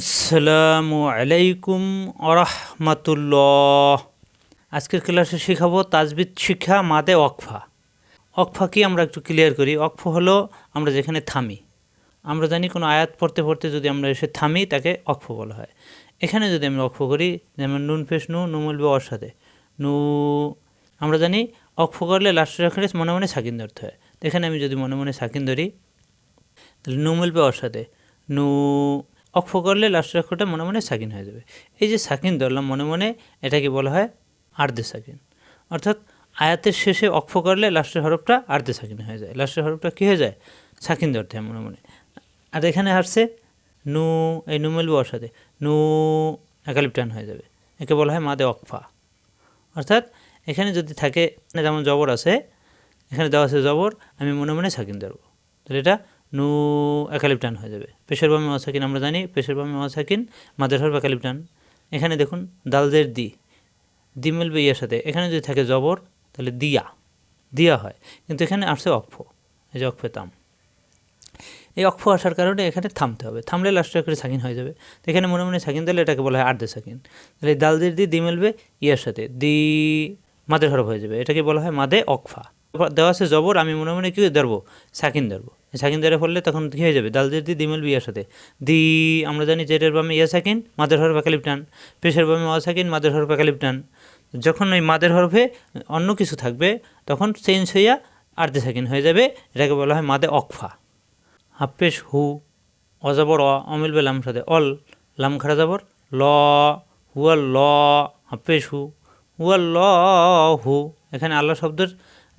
আসসালামু আলাইকুম আরহামাতুল্লাহ আজকের ক্লাসে শেখাবো তাজবিদ শিক্ষা মাদে অকফা অকফা কি আমরা একটু ক্লিয়ার করি? অকফা হলো আমরা যেখানে থামি। আমরা জানি কোনো আয়াত পড়তে পড়তে যদি আমরা এসে থামি, তাকে অক্ফ বলা হয়। এখানে যদি আমরা অক্ফ করি, যেমন নুন ফেস নু নুমুলবে অর সাথে নু, আমরা জানি অক্ফ করলে লাস্টের অক্ষরে মনে মনে সাকিন ধরতে হয়। এখানে আমি যদি মনে মনে সাকিন ধরি, তাহলে নু মিলবে ওর সাথে নু অক্ষ করলে লাস্টের অক্ষরটা মনে মনে সাকিন হয়ে যাবে। এই যে সাকিন ধরলাম, মনে মনে এটাকে বলা হয় আর্ধে সাকিন। অর্থাৎ আয়াতের শেষে অক্ষ করলে লাস্টের হরফটা আর্ধে সাকিন হয়ে যায়। লাস্টের হরফটা কী হয়ে যায়? সাকিন ধরতে হয় মনে মনে। আর এখানে আসছে নু, এই নু মিলবে সাথে। নু একালিপ টান হয়ে যাবে। একে বলা হয় মাদে অকফা। অর্থাৎ এখানে যদি থাকে যেমন জবর আছে, এখানে দেওয়া আছে জবর, আমি মনে মনে সাকিন ধরবো। তাহলে এটা নু একালিপ টান হয়ে যাবে। পেশের বামে অসাকিন আমরা জানি, পেশের বামে অসাকিন মাদের হরফ একালিপ টান এখানে দেখুন, দালদের দি। দি মিলবে ইয়ার সাথে। এখানে যদি থাকে জবর, তাহলে দিয়া। দিয়া হয়। কিন্তু এখানে আসছে অক্ষ। এই যে অক্ষে তাম। এই অক্ষ আসার কারণে এখানে থামতে হবে। থামলে লাস্টে করে সাকিন হয়ে যাবে। তো এখানে মনে মনে সাকিন দিলে এটাকে বলা হয় আর্ধে সাকিন। তাহলে দালদের দি দি মিলবে ইয়ার সাথে। দি মাদের হরফ হয়ে যাবে। এটাকে বলা হয় মাদে অকফা। দেওয়া আছে জবর, আমি মনে মনে কি ধরবো? সাকিন ধরবো। সাকিন ধরে ফেললে তখন কী হয়ে যাবে? দালদের দি দিমেল বিয়ার সাথে। দি, আমরা জানি জেটের বামে ইয়া সাকিন, মাদের হরফ একালিপ টান। পেশের বামে অ সাকিন, মাদের হরফ একালিপ টান। যখন ওই মাদের হরফে অন্য কিছু থাকবে, তখন চেঞ্জ হইয়া আর্ধে সাকিন হয়ে যাবে, এটাকে বলা হয় মাদে অকফা। হাফেশ হু, অজাবর অ অমিলবে লাম সাথে অল, লাম খাড়া যাবর ল, হুয়াল ল হাফেশ হু, হুয়াল ল হু। এখানে আল্লাহ শব্দের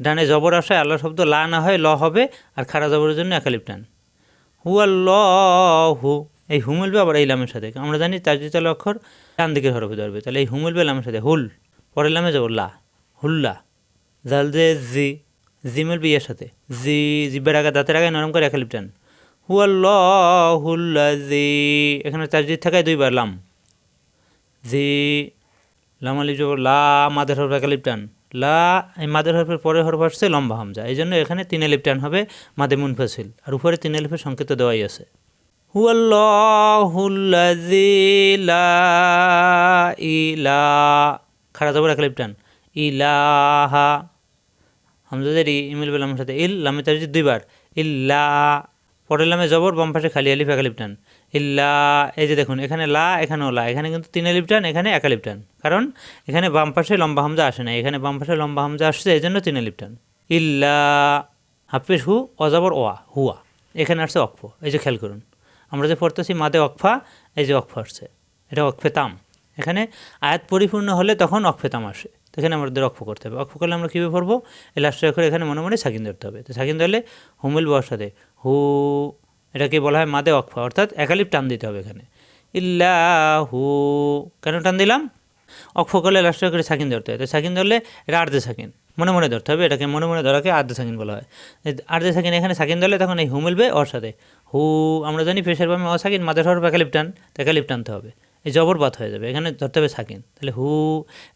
ডানে জবর আসে আল্লাহ শব্দ লা না হয়, ল হবে, আর খাড়া জবরের জন্য একালিপ টান হুয়াল ল হু এই হু মিলবে আবার এই লামের সাথে। আমরা জানি তাজিতাল অক্ষর ডান দিকের হরফে ধরবে। তাহলে এই হু মিলবে লামের সাথে হুল, পরের লামে যাব লা, হুল্লা, জাল দে জি জি মিলবে ইয়ের সাথে, জি, জিব্বের আগে দাঁতের আগে নরম করে একালিপ টান জি এখানে তাজিদ থাকায় দুইবার লাম, জি, লাম আলিপ যাব লা, মাদের হরফ একালিপ টান লা মাদের হরফের পরে হরফ আসছে লম্বা হামজা। এই জন্য এখানে তিন এলিপ টান হবে মাদে মুনফাসিল। আর উপরে তিন এলিফের সংকেত দেওয়াই আছে। ইলা, খাড়া যাব এক টান। ইলাহা হামজাদের ইমিল বেলামের সাথে ইল, লামে তার দুইবার। ইল্লা, পরের লামে জবর, বাম পাশে খালি আলিফ একালিপ টান। ইল্লা, এই যে দেখুন, এখানে লা, এখানেও লা। এখানে কিন্তু তিন আলিপ টান, এখানে একালিপ টান। কারণ এখানে বাম পাশে লম্বা হামজা আসে না। এখানে বাম পাশে লম্বা হামজা আসছে, এই জন্য তিন আলিপ টান। ইল্লা হাফিস হু, অজাবর ওয়া, হুয়া। এখানে আসছে অক্ফ এই যে খেয়াল করুন, আমরা যে পড়তেছি মাদে অকফা এই যে অক্ফ আসছে। এটা অক্ষে তাম। এখানে আয়াত পরিপূর্ণ হলে তখন অক্ষে তাম আসে। এখানে আমাদের অক্ষ করতে হবে। অক্ষ করলে আমরা কীভাবে পড়ব? এই লাস্টের অক্ষরে এখানে মনে মনে সাকিন ধরতে হবে। তো সাকিন ধরলে হুমিল বসাতে, হু এটাকে বলা হয় মাদে অক্ষ অর্থাৎ একালিপ টান দিতে হবে এখানে। ইল্লা হু কেন টান দিলাম? অক্ষ করলে লাস্টের অক্ষরে সাকিন ধরতে হয়। তো সাকিন ধরলে এটা আর্ধে সাকিন। মনে মনে ধরতে হবে, এটাকে মনে মনে ধরাকে আর্ধে সাকিন বলা হয়। আর্ধে সাকিন এখানে সাকিন ধরলে তখন এই হু মিলবে ওর সাথে হু, আমরা জানি পেশের বামে অসাকিন, মাদের হওয়ার একালিপ টান একালিপ টানতে হবে। এই জবরবাত হয়ে যাবে, এখানে ধরতে হবে সাকিন। তাহলে হু,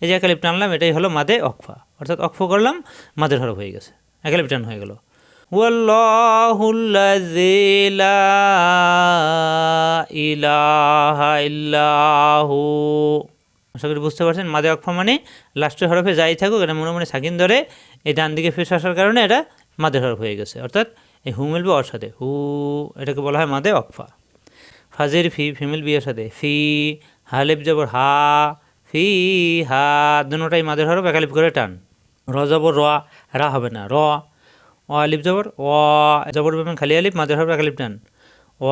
এই যে একালিপ টানলাম, এটাই হলো মাদে অক্ষা অর্থাৎ অক্ষ করলাম, মাদের হরফ হয়ে গেছে। একালিপ টান হয়ে গেল। ইলাহা ইল্লাহু। আশা করি বুঝতে পারছেন, মাদে অক্ষা মানে লাস্টের হরফে যাই থাকুক, এটা মনে মনে সাকিন ধরে এই ডান দিকে ফেস আসার কারণে এটা মাদের হরফ হয়ে গেছে। অর্থাৎ এই হু মিলবে ওর সাথে, হু, এটাকে বলা হয় মাদে অকফা ফাজের ফি ফিমেল বিয়ের সাথে, ফি হালিপ জবর হা, ফি, হা দুটাই মাদের হরফ একালিপ করে টান। র জবর র, রা হবে না, র। অ আলিপ জবর অ জবর বেমেন খালি আলিপ মাদের হরফ একালিপ টান। অ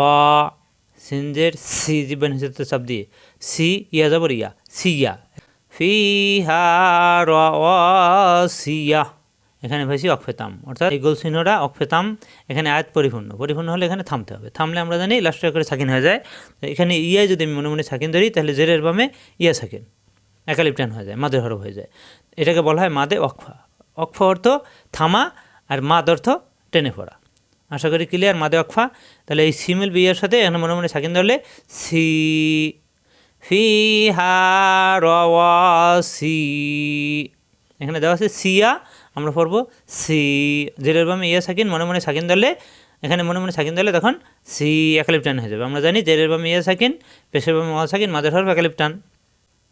সিনজের সি জিবেন হিসেবে চাপ দিয়ে। সি, ইয়া জবর, ইয়া। সি সিয়া ফি হা র, অ সিয়া এখানে ভাইছি অক্ষেতাম অর্থাৎ এই গোল চিহ্নটা অক্ষেতাম এখানে আয়াত পরিপূর্ণ। পরিপূর্ণ হলে এখানে থামতে হবে। থামলে আমরা জানি লাস্টে করে সাকিন হয়ে যায়। এখানে ইয়াই যদি আমি মনে মনে সাকিন ধরি, তাহলে জেরের বামে ইয়া সাকিন। একালিপ টান হয়ে যায় মাদের হরফ হয়ে যায়। এটাকে বলা হয় মাদে অক্ষা। অক্ষ অর্থ থামা আর মাদ অর্থ টেনে পড়া। আশা করি ক্লিয়ার মাদে অক্ষা তাহলে এই সিমেল বিয়ের সাথে এখানে মনে মনে সাকিন ধরলে, সি, ফি, হা সি। এখানে দেওয়া আছে সিয়া আমরা পড়ব সি। জেরের বামে ইয়া সাকিন, মনে মনে সাকিন ধরলে, এখানে মনে মনে সাকিন দিলে তখন সি একালিপ টান হয়ে যাবে। আমরা জানি জেরের বা মিয়া সাকিন, পেশের বা মহা সাকিন মাদের হরফ একালিপ টান।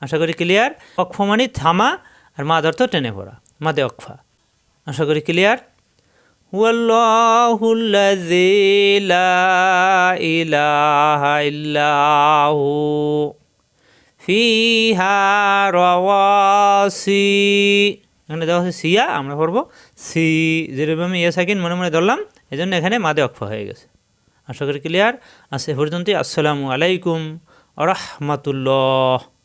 আশা করি ক্লিয়ার অক্ষ মানে থামা আর মাদ অর্থ টেনে পড়া। মাদে অক্ষা আশা করি ক্লিয়ার রওয়াসি এখানে দেওয়া হচ্ছে সিয়া, আমরা পড়ব সি। যেরকম আমি ইয়ে সাকিন মনে মনে ধরলাম এই জন্য এখানে মাদে অক্ষ হয়ে গেছে। আশা করি ক্লিয়ার আছে পর্যন্তই, আসসালামু আলাইকুম রহমাতুল্লাহ।